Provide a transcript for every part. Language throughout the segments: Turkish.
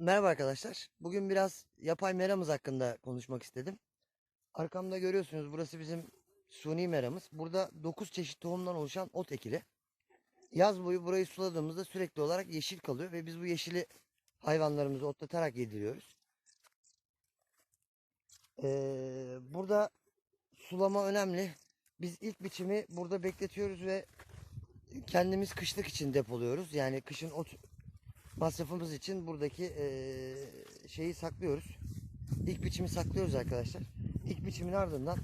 Merhaba arkadaşlar. Bugün biraz yapay meramız hakkında konuşmak istedim. Arkamda görüyorsunuz burası bizim suni meramız. Burada 9 çeşit tohumdan oluşan ot ekili. Yaz boyu burayı suladığımızda sürekli olarak yeşil kalıyor ve biz bu yeşili hayvanlarımızı otlatarak yediriyoruz. Ee, burada sulama önemli. Biz ilk biçimi burada bekletiyoruz ve kendimiz kışlık için depoluyoruz. Yani kışın ot masrafımız için buradaki eee, şeyi saklıyoruz. İlk biçimi saklıyoruz arkadaşlar. İlk biçimin ardından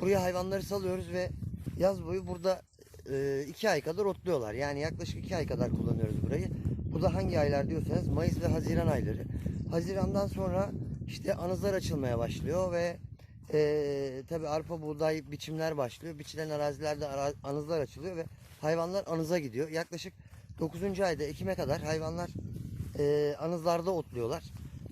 buraya hayvanları salıyoruz ve yaz boyu burada eee, iki ay kadar otluyorlar. Yani yaklaşık iki ay kadar kullanıyoruz burayı. Bu da hangi aylar diyorsanız Mayıs ve Haziran ayları. Hazirandan sonra işte anızlar açılmaya başlıyor ve eee tabi arpa buğday biçimler başlıyor. Biçilen arazilerde ara- anızlar açılıyor ve hayvanlar anıza gidiyor. Yaklaşık 9. ayda Ekim'e kadar hayvanlar eee, anızlarda otluyorlar.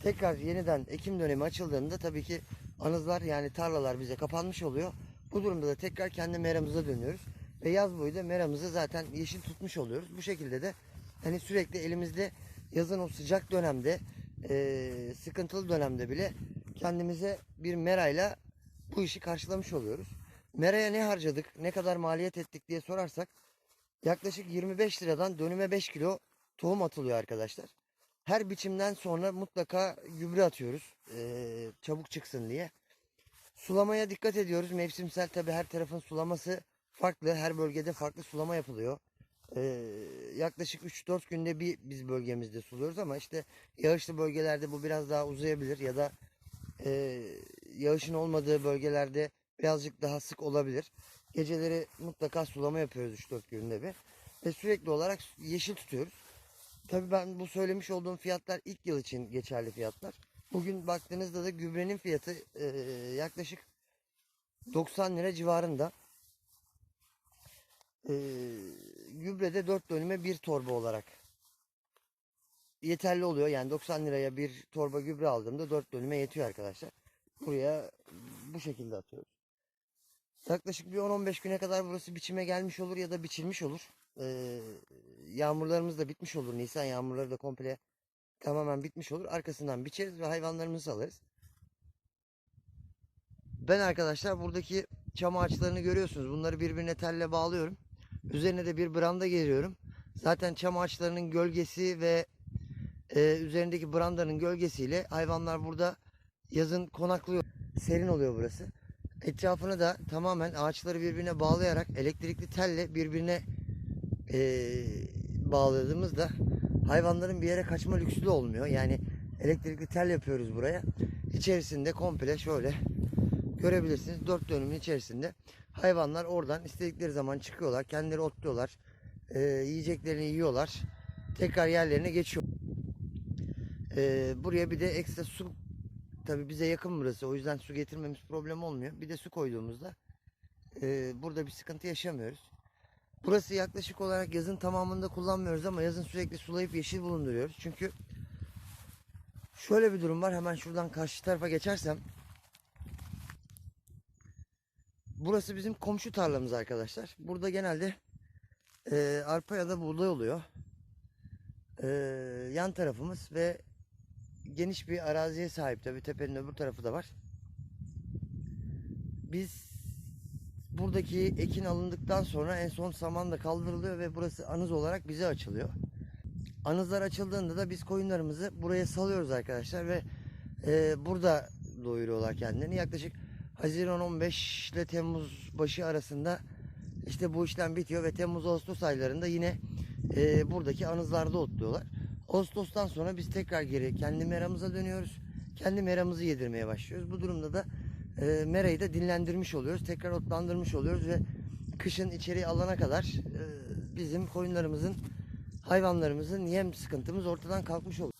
Tekrar yeniden Ekim dönemi açıldığında tabii ki anızlar yani tarlalar bize kapanmış oluyor. Bu durumda da tekrar kendi meramıza dönüyoruz. Ve yaz boyu da meramızı zaten yeşil tutmuş oluyoruz. Bu şekilde de hani sürekli elimizde yazın o sıcak dönemde eee, sıkıntılı dönemde bile kendimize bir merayla bu işi karşılamış oluyoruz. Meraya ne harcadık, ne kadar maliyet ettik diye sorarsak yaklaşık 25 liradan dönüme 5 kilo tohum atılıyor arkadaşlar. Her biçimden sonra mutlaka gübre atıyoruz. eee, çabuk çıksın diye. Sulamaya dikkat ediyoruz. Mevsimsel tabi her tarafın sulaması farklı. Her bölgede farklı sulama yapılıyor. Eee, yaklaşık 3-4 günde bir biz bölgemizde suluyoruz ama işte yağışlı bölgelerde bu biraz daha uzayabilir ya da eee, yağışın olmadığı bölgelerde birazcık daha sık olabilir. Geceleri mutlaka sulama yapıyoruz 3-4 günde bir. Ve sürekli olarak yeşil tutuyoruz. Tabii ben bu söylemiş olduğum fiyatlar ilk yıl için geçerli fiyatlar. Bugün baktığınızda da gübrenin fiyatı eee, yaklaşık 90 lira civarında. Eee gübrede 4 dönüme bir torba olarak yeterli oluyor. Yani 90 liraya bir torba gübre aldığımda 4 dönüme yetiyor arkadaşlar. Buraya bu şekilde atıyoruz. Yaklaşık bir 10-15 güne kadar burası biçime gelmiş olur ya da biçilmiş olur. Ee, yağmurlarımız da bitmiş olur. Nisan yağmurları da komple tamamen bitmiş olur. Arkasından biçeriz ve hayvanlarımızı salarız. Ben arkadaşlar buradaki çam ağaçlarını görüyorsunuz. Bunları birbirine telle bağlıyorum. Üzerine de bir branda geriyorum. Zaten çam ağaçlarının gölgesi ve e, üzerindeki brandanın gölgesiyle hayvanlar burada yazın konaklıyor. Serin oluyor burası. Etrafını da tamamen ağaçları birbirine bağlayarak elektrikli telle birbirine e, bağladığımızda hayvanların bir yere kaçma lüksü de olmuyor. Yani elektrikli tel yapıyoruz buraya. İçerisinde komple şöyle görebilirsiniz. Dört dönümün içerisinde hayvanlar oradan istedikleri zaman çıkıyorlar. Kendileri otluyorlar. E, yiyeceklerini yiyorlar. Tekrar yerlerine geçiyor. E, buraya bir de ekstra su Tabi bize yakın burası. O yüzden su getirmemiz problem olmuyor. Bir de su koyduğumuzda e, burada bir sıkıntı yaşamıyoruz. Burası yaklaşık olarak yazın tamamında kullanmıyoruz ama yazın sürekli sulayıp yeşil bulunduruyoruz. Çünkü şöyle bir durum var. Hemen şuradan karşı tarafa geçersem. Burası bizim komşu tarlamız arkadaşlar. Burada genelde e, arpa ya da buğday oluyor. E, yan tarafımız ve geniş bir araziye sahip tabi tepenin öbür tarafı da var. Biz buradaki ekin alındıktan sonra en son saman da kaldırılıyor ve burası anız olarak bize açılıyor. Anızlar açıldığında da biz koyunlarımızı buraya salıyoruz arkadaşlar ve e, burada doyuruyorlar kendilerini. Yaklaşık Haziran 15 ile Temmuz başı arasında işte bu işlem bitiyor ve Temmuz Ağustos aylarında yine e, buradaki anızlarda otluyorlar. Ağustos'tan sonra biz tekrar geri kendi meramıza dönüyoruz. Kendi meramızı yedirmeye başlıyoruz. Bu durumda da e, merayı da dinlendirmiş oluyoruz. Tekrar otlandırmış oluyoruz ve kışın içeri alana kadar e, bizim koyunlarımızın, hayvanlarımızın yem sıkıntımız ortadan kalkmış oluyor.